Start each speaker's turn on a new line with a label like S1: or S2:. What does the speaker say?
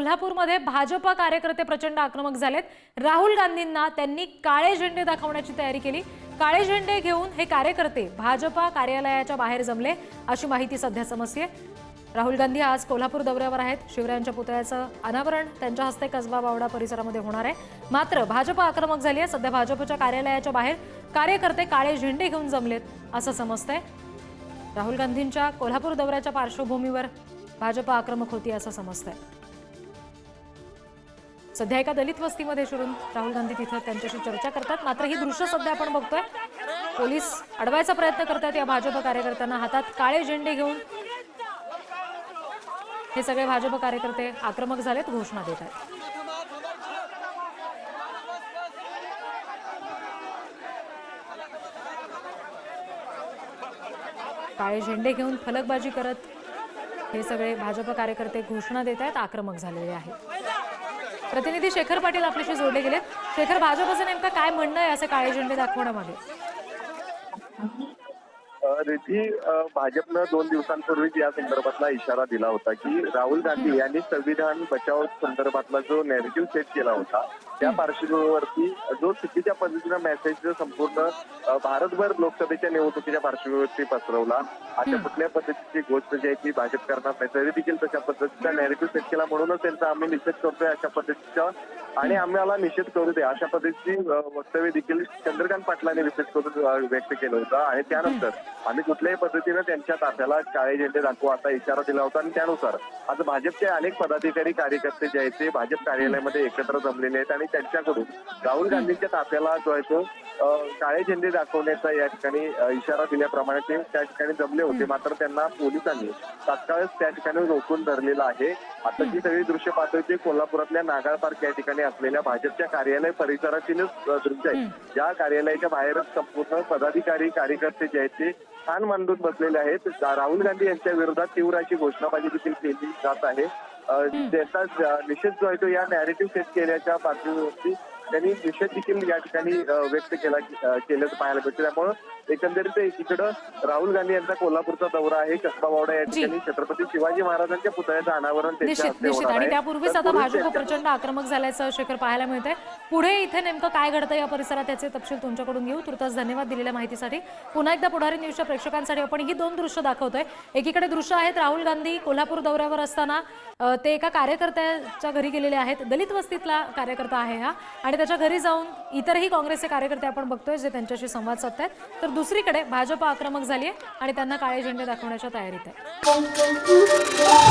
S1: कोल्हापूरमध्ये भाजपा कार्यकर्ते प्रचंड आक्रमक झालेत. राहुल गांधींना त्यांनी काळे झेंडे दाखवण्याची तयारी केली. काळे झेंडे घेऊन हे कार्यकर्ते भाजपा कार्यालयाच्या बाहेर जमले अशी माहिती सध्या समजते राहुल गांधी आज कोल्हापूर दौऱ्यावर आहेत. शिवरायांच्या पुतळ्याचं अनावरण त्यांच्या हस्ते कसबा बावडा परिसरामध्ये होणार आहे. मात्र भाजप आक्रमक झाली आहे. सध्या भाजपच्या कार्यालयाच्या बाहेर कार्यकर्ते काळे झेंडे घेऊन जमलेत असं समजतंय. राहुल गांधींच्या कोल्हापूर दौऱ्याच्या पार्श्वभूमीवर भाजप आक्रमक होती असं समजतंय. सध्या एका दलित वस्तीमध्ये शिरून राहुल गांधी तिथं त्यांच्याशी चर्चा करतात. मात्र ही दृश्य सध्या आपण बघतोय. पोलीस अडवायचा प्रयत्न करतात या भाजप कार्यकर्त्यांना हातात काळे झेंडे घेऊन. हे सगळे भाजप कार्यकर्ते आक्रमक झालेत घोषणा देत आहेत. काळे झेंडे घेऊन फलकबाजी करत हे सगळे भाजप कार्यकर्ते घोषणा देत आहेत आक्रमक झालेले आहेत. प्रतिनिधी शेखर पाटील आपल्याशी जोडले गेलेत. शेखर भाजपचं नेमकं काय म्हणणं आहे असं काळे झेंडे दाखवण्यामागे?
S2: अ, भाजपनं दोन दिवसांपूर्वीच या संदर्भातला इशारा दिला होता की राहुल गांधी यांनी संविधान बचाव संदर्भातला जो नॅरेटिव्ह सेट केला होता त्या पार्श्वभूमीवरती जो चुकीच्या पद्धतीनं मेसेज संपूर्ण भारतभर लोकसभेच्या निवडणुकीच्या पार्श्वभूमीवरती पसरवला अशा कुठल्या पद्धतीची गोष्ट जी आहे ती भाजप करणार नाही तरी देखील तशा पद्धतीचा नॅरेटिव्ह सेट केला म्हणूनच त्यांचा आम्ही निषेध करतोय अशा पद्धतीचा आणि आम्हाला निषेध करू दे. अशा पद्धतीची वक्तव्य देखील चंद्रकांत पाटलांनी निषेध करून व्यक्त केलं होतं. आणि त्यानंतर आम्ही कुठल्याही पद्धतीनं त्यांच्या ताफ्याला काळे झेंडे दाखवू असा इशारा दिला होता. आणि त्यानुसार आज भाजपचे अनेक पदाधिकारी कार्यकर्ते जे आहेत ते भाजप कार्यालयामध्ये एकत्र जमलेले आहेत. आणि त्यांच्याकडून राहुल गांधींच्या ताफ्याला जो आहे तो काळे झेंडे दाखवण्याचा या ठिकाणी इशारा दिल्याप्रमाणे ते त्या ठिकाणी जमले होते. मात्र त्यांना पोलिसांनी तात्काळच त्या ठिकाणी रोखून धरलेलं आहे. आता जी सगळी दृश्य पाहतोय ते कोल्हापुरातल्या नागाळ पार्क या ठिकाणी असलेल्या भाजपच्या कार्यालय परिसरातीलच दृश्य आहे. ज्या कार्यालयाच्या बाहेरच संपूर्ण पदाधिकारी कार्यकर्ते जे आहेत ते स्थान मांडून बसलेले आहेत. राहुल गांधी यांच्या विरोधात तीव्र अशी घोषणाबाजी देखील केली जात आहे. त्याचा निषेध जो आहे तो या नॅरेटिव्ह सेट केल्याच्या पार्श्वभूमीवरती त्यांनी निषेध देखील या ठिकाणी व्यक्त केला केल्याचं पाहायला भेटतं. त्यामुळं एकंदरीत एकीकडं राहुल गांधी यांचा कोल्हापूरचा दौरा आहे. कसबा वावडा या. ठिकाणी छत्रपती शिवाजी महाराजांच्या पुतळ्याचं अनावरण
S1: आणि
S2: आहे.
S1: त्यापूर्वीच आता भाजप प्रचंड आक्रमक झाल्याचं शेखर पाहायला मिळतंय. पुढे इथे नेमकं काय घडतं या परिसरात त्याचे तपशील तुमच्याकडून घेऊ. तुर्तास धन्यवाद दिलेल्या माहितीसाठी. पुन्हा एकदा पुढारी न्यूजच्या प्रेक्षकांसाठी आपण ही दोन दृश्य दाखवतोय. एकीकडे दृश्य आहेत राहुल गांधी कोल्हापूर दौऱ्यावर असताना ते एका कार्यकर्त्याच्या घरी गेलेले आहेत. दलित वस्तीतला कार्यकर्ता आहे हा. आणि त्याच्या घरी जाऊन इतरही काँग्रेसचे कार्यकर्ते आपण बघतोय जे त्यांच्याशी संवाद साधतायत. तर दुसरीकडे भाजप आक्रमक झाली आहे आणि त्यांना काळे झेंडे दाखवण्याच्या तयारीत आहे.